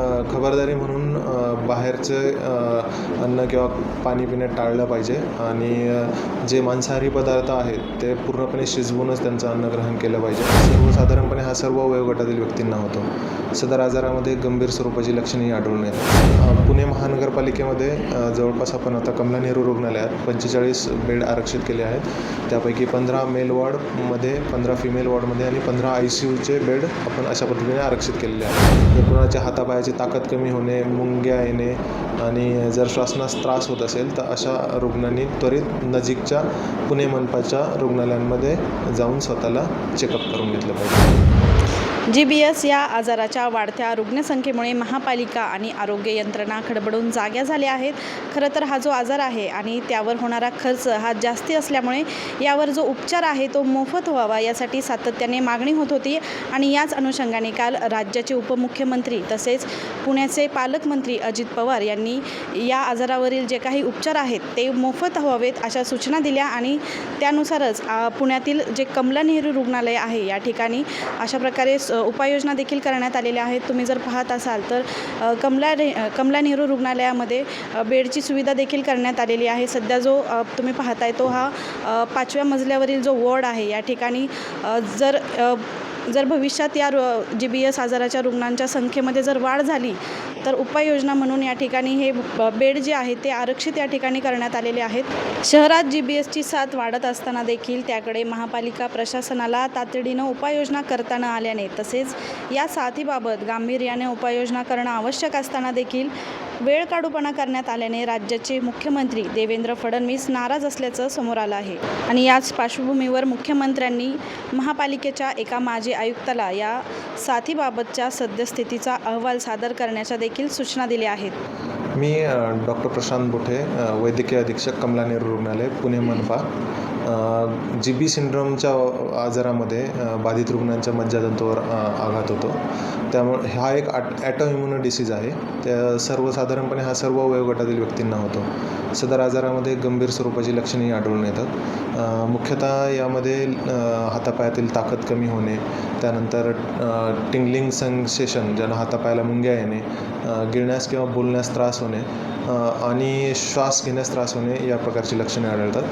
खबरदारी म्हणून बाहेरचे बाहेरचं अन्न किंवा पाणी पिणे टाळलं पाहिजे आणि जे मांसाहारी पदार्थ आहेत ते पूर्णपणे शिजवूनच त्यांचं अन्न ग्रहण केलं पाहिजे. सर्वसाधारणपणे हा सर्व वयोगटातील व्यक्तींना होतो. सदर आजारामध्ये गंभीर स्वरूपाची लक्षणेही आढळून येतात. पुणे महानगरपालिकेमध्ये जवळपास आपण आता कमला नेहरू रुग्णालयात पंचेचाळीस बेड आरक्षित केले आहेत. त्यापैकी पंधरा मेल वॉर्डमध्ये पंधरा फिमेल वॉर्डमध्ये आणि पंधरा आय सी यूचे बेड आपण अशा पद्धतीने आरक्षित केलेले आहेत. कोणाच्या कोणाच्या हातापायाची ताकद कमी होणे मुंग्या येणे आणि जर श्वासनास त्रास होत असेल तर अशा रुग्णांनी त्वरित नजीकच्या पुणे मनपाच्या रुग्णालयांमध्ये जाऊन स्वतःला चेकअप करून घेतलं पाहिजे. जी बी एस या आजाराच्या वाढत्या रुग्णसंख्येमुळे महापालिका आणि आरोग्य यंत्रणा खडबडून जाग्या झाल्या आहेत. खरं तर हा जो आजार आहे आणि त्यावर होणारा खर्च हा जास्ती असल्यामुळे यावर जो उपचार आहे तो मोफत व्हावा यासाठी सातत्याने मागणी होत होती आणि याच अनुषंगाने काल राज्याचे उपमुख्यमंत्री तसेच पुण्याचे पालकमंत्री अजित पवार यांनी या आजारावरील जे काही उपचार आहेत ते मोफत व्हावेत अशा सूचना दिल्या आणि त्यानुसारच पुण्यातील जे कमला नेहरू रुग्णालय आहे या ठिकाणी अशा प्रकारे उपाययोजना देखील करण्यात आलेल्या आहेत. तुम्ही जर पाहत असाल तर कमला रे कमला नेहरू रुग्णालयामध्ये बेडची सुविधा देखील करण्यात आलेली आहे. सध्या जो तुम्ही पाहताय तो हा पाचव्या मजल्यावरील जो वॉर्ड आहे या ठिकाणी जर जर भविष्यात या रु जी बी एस आजाराच्या रुग्णांच्या संख्येमध्ये जर वाढ झाली तर उपाययोजना म्हणून या ठिकाणी हे बेड जे आहे ते आरक्षित या ठिकाणी करण्यात आलेले आहेत. शहरात जी बी एसची साथ वाढत असताना देखील त्याकडे महापालिका प्रशासनाला तातडीनं उपाययोजना करता न आल्याने तसेच या साथीबाबत गांभीर्याने उपाययोजना करणं आवश्यक असताना देखील वेळ काढूपणा करण्यात आल्याने राज्याचे मुख्यमंत्री देवेंद्र फडणवीस नाराज असल्याचं समोर आलं आहे. आणि याच पार्श्वभूमीवर मुख्यमंत्र्यांनी महापालिकेच्या एका माजी आयुक्ताला या साथीबाबतच्या सद्यस्थितीचा अहवाल सादर करण्याच्या देखील सूचना दिल्या आहेत. मी डॉक्टर प्रशांत बोठे वैद्यकीय अधीक्षक कमला नेहरू रुग्णालय पुणे मनपा. जी बी सिंड्रोमच्या आजारामध्ये बाधित रुग्णांच्या मज्जातंतूवर आघात होतो. त्यामुळे हा एक ॲट ॲटोइम्युनो डिसीज आहे. त्या सर्वसाधारणपणे हा सर्व वयोगटातील व्यक्तींना होतो. सदर आजारामध्ये गंभीर स्वरूपाची लक्षणेही आढळून येतात. मुख्यतः यामध्ये हातापायातील ताकद कमी होणे त्यानंतर टिंगलिंग सेन्सेशन ज्यांना हातापायाला मुंग्या येणे गिळण्यास किंवा बोलण्यास त्रास होणे आणि श्वास घेण्यास त्रास होणे या प्रकारची लक्षणे आढळतात.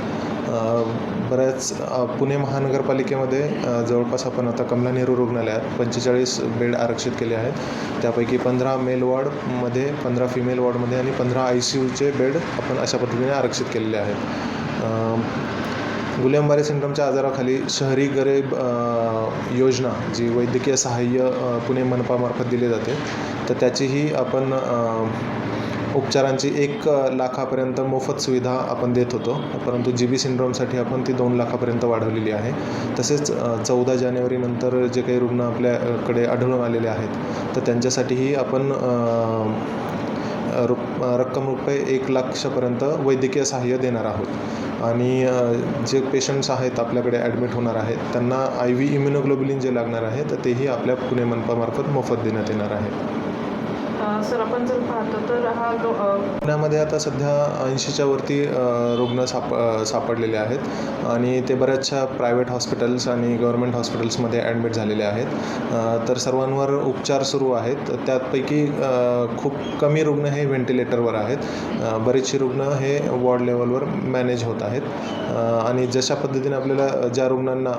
बऱ्याच पुणे महानगरपालिकेमध्ये जवळपास आपण आता कमला नेहरू रुग्णालयात पंचेचाळीस बेड आरक्षित केले आहेत. त्यापैकी पंधरा मेल वॉर्डमध्ये पंधरा फिमेल वॉर्डमध्ये आणि पंधरा आय सी यूचे बेड आपण अशा पद्धतीने आरक्षित केलेले आहेत. अ, गुलेमबारी आजाराखाली शहरी गरीब योजना जी वैद्यकीय सहाय्य पुणे मनपामार्फत दिली जाते तर त्याचीही आपण उपचारांची एक लाखापर्यंत मोफत सुविधा आपण देत होतो. परंतु जी बी सिंड्रोमसाठी आपण ती दोन लाखापर्यंत वाढवलेली आहे. तसेच चौदा जानेवारीनंतर जे काही रुग्ण आपल्याकडे आढळून आलेले आहेत तर त्यांच्यासाठीही आपण रु रक्कम रुपये एक लाखपर्यंत वैद्यकीय सहाय्य देणार आहोत. आणि जे पेशंट्स आहेत आपल्याकडे ॲडमिट होणार आहेत त्यांना आय व्ही इम्युनोग्लोबुलिन जे लागणार आहे तर तेही आपल्या पुणे मनपामार्फत मोफत देण्यात येणार आहे. सर आपण जर पाहतो तर हा पुण्यामध्ये आता सध्या ऐंशीच्या वरती रुग्ण साप सापडलेले आहेत. आणि ते बऱ्याचशा प्रायव्हेट हॉस्पिटल्स आणि गव्हर्मेंट हॉस्पिटल्समध्ये ॲडमिट झालेले आहेत. तर सर्वांवर उपचार सुरू आहेत. त्यापैकी अ, खूप कमी रुग्ण हे व्हेंटिलेटरवर आहेत. बरेचसे रुग्ण हे वॉर्ड लेवलवर मॅनेज होत आहेत. आणि जशा पद्धतीने आपल्याला ज्या रुग्णांना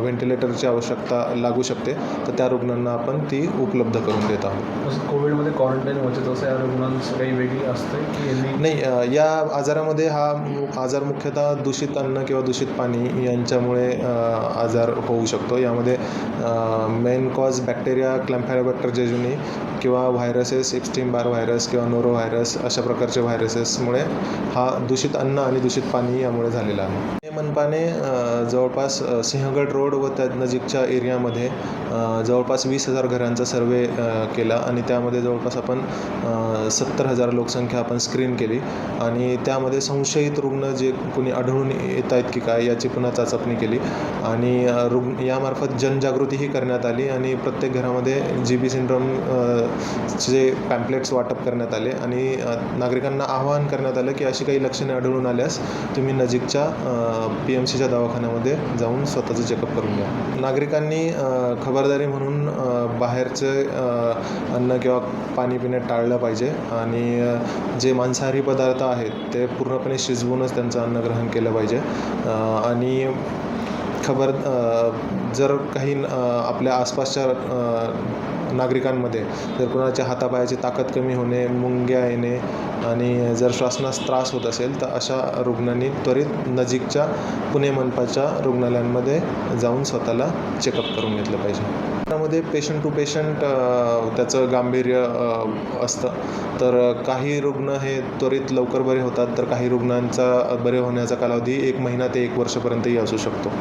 व्हेंटिलेटरची आवश्यकता लागू शकते तर त्या रुग्णांना आपण ती उपलब्ध करून देत आहोत. कोविडमध्ये क्वारंटाईन व्हायचं तसं या रुग्णांचं काही वेगळी असते की यांनी नाही या आजारामध्ये हा आजार मुख्यतः दूषित अन्न किंवा दूषित पाणी यांच्यामुळे आजार होऊ शकतो. यामध्ये main cause bacteria campylobacter jejuni किंवा व्हायरसेस एक्स्ट्रीम बार व्हायरस किंवा नोरो व्हायरस अशा प्रकारचे व्हायरसेसमुळे हा दूषित अन्न आणि दूषित पाणी यामुळे झालेला आहे. हे मनपाने जवळपास सिंहगड रोड व त्या नजीकच्या एरियामध्ये जवळपास वीस हजार घरांचा सर्वे केला आणि त्यामध्ये जवळपास आपण सत्तर हजार लोकसंख्या आपण स्क्रीन केली. आणि त्यामध्ये संशयित रुग्ण जे कोणी आढळून येत आहेत की काय याची पुन्हा चाचपणी केली. आणि रुग्ण यामार्फत जनजागृतीही करण्यात आली आणि प्रत्येक घरामध्ये जी बी सिंड्रोम चे पॅम्पलेट्स वाटप करण्यात आले. आणि नागरिकांना आवाहन करण्यात आलं की अशी काही लक्षणे आढळून आल्यास तुम्ही नजीकच्या पी एम सीच्या दवाखान्यामध्ये जाऊन स्वतःचं चेकअप करून घ्या. नागरिकांनी खबरदारी म्हणून बाहेरचे अन्न किंवा पाणी पाणी पिणे टाळलं पाहिजे आणि जे मांसाहारी पदार्थ आहेत ते पूर्णपणे शिजवूनच त्यांचं अन्न ग्रहण केलं पाहिजे. आणि खबर जर काही आपल्या आसपासच्या नागरिकांमध्ये. जर कोणाच्या हातापायाची ताकद कमी होणे मुंग्या येणे आणि जर श्वासनास त्रास होत असेल तर अशा रुग्णांनी त्वरित नजीकच्या पुणे मनपाच्या रुग्णालयांमध्ये जाऊन स्वतःला चेकअप करून घेतलं पाहिजे. त्यामध्ये पेशंट टू पेशंट त्याचं गांभीर्य असतं. तर काही रुग्ण हे त्वरित लवकर बरे होतात तर काही रुग्णांचा बरे होण्याचा कालावधी एक महिना ते एक वर्षपर्यंतही असू शकतो.